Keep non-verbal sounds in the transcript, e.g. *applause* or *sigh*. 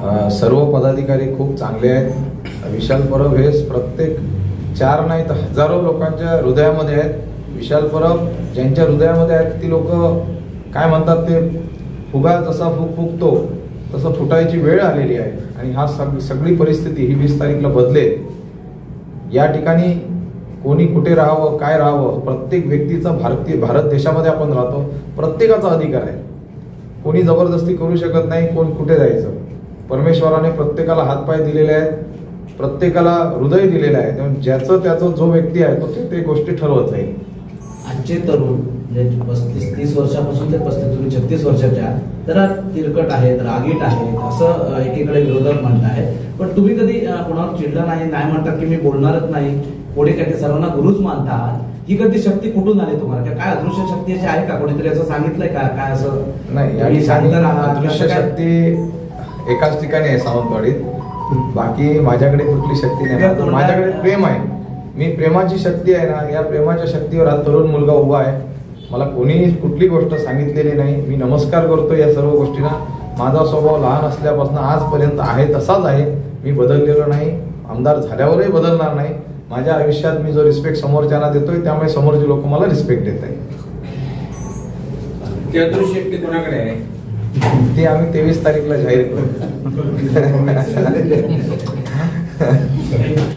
सर्व पदाधिकारी खूप चांगले आहेत. विशाल परब हे प्रत्येक चार नाही तर हजारो लोकांच्या हृदयामध्ये आहेत. विशाल परब ज्यांच्या हृदयामध्ये आहेत ती लोक काय म्हणतात ते? फुगा जसा फुग फुगतो तसं फुटायची वेळ आलेली आहे. आणि हा सग सगळी परिस्थिती ही वीस तारीखला बदलेल. या ठिकाणी कोणी कुठे राहावं काय राहावं प्रत्येक व्यक्तीचा भारतीय भारत देशामध्ये आपण राहतो. प्रत्येकाचा अधिकार आहे. कोणी जबरदस्ती करू शकत नाही कोण कुठे जायचं. परमेश्वराने प्रत्येकाला हातपाय दिलेले आहेत प्रत्येकाला हृदय दिलेलं आहे त्यामुळे ज्याचं त्याचं जो व्यक्ती आहे तो ते ते गोष्टी ठरवत जाईल. आजचे तरुण जे पस्तीस तीस वर्षापासून ते पस्तीस तुम्ही छत्तीस वर्षाच्या जरा तिरकट आहेत रागीट आहेत असं एकीकडे विरोधक म्हणताय पण तुम्ही कधी कोणावर चिडला नाही नाही म्हणतात की मी बोलणारच नाही कोणी काय ते सर्वांना गुरुच मानतात? ही कधी शक्ती कुठून आली तुम्हाला? काय अदृश्य शक्ती अशी आहे का? कोणीतरी असं सांगितलंय का? काय असं नाही राहा, अदृश्य? शक्ती एकाच ठिकाणी आहे सावंतवाडीत. बाकी माझ्याकडे कुठली शक्ती नाही. फक्त तोंडात- माझ्याकडे प्रेम आहे. मी प्रेमाची शक्ती आहे ना या प्रेमाच्या शक्तीवर हा तरुण मुलगा उभा आहे. मला कोणीही कुठली गोष्ट सांगितलेली नाही. मी नमस्कार करतो या सर्व गोष्टींना. माझा स्वभाव लहान असल्यापासून आजपर्यंत आहे तसाच आहे. मी बदललेलो नाही. आमदार झाल्यावरही बदलणार नाही. माझ्या आयुष्यात मी जो रिस्पेक्ट समोरच्यांना देतोय त्यामुळे समोरचे लोक मला रिस्पेक्ट देत आहेत ती अदृश्य शक्ती कोणाकडे आहे? ते आम्ही तेवीस तारीखला जाहीर करू. *laughs* *laughs*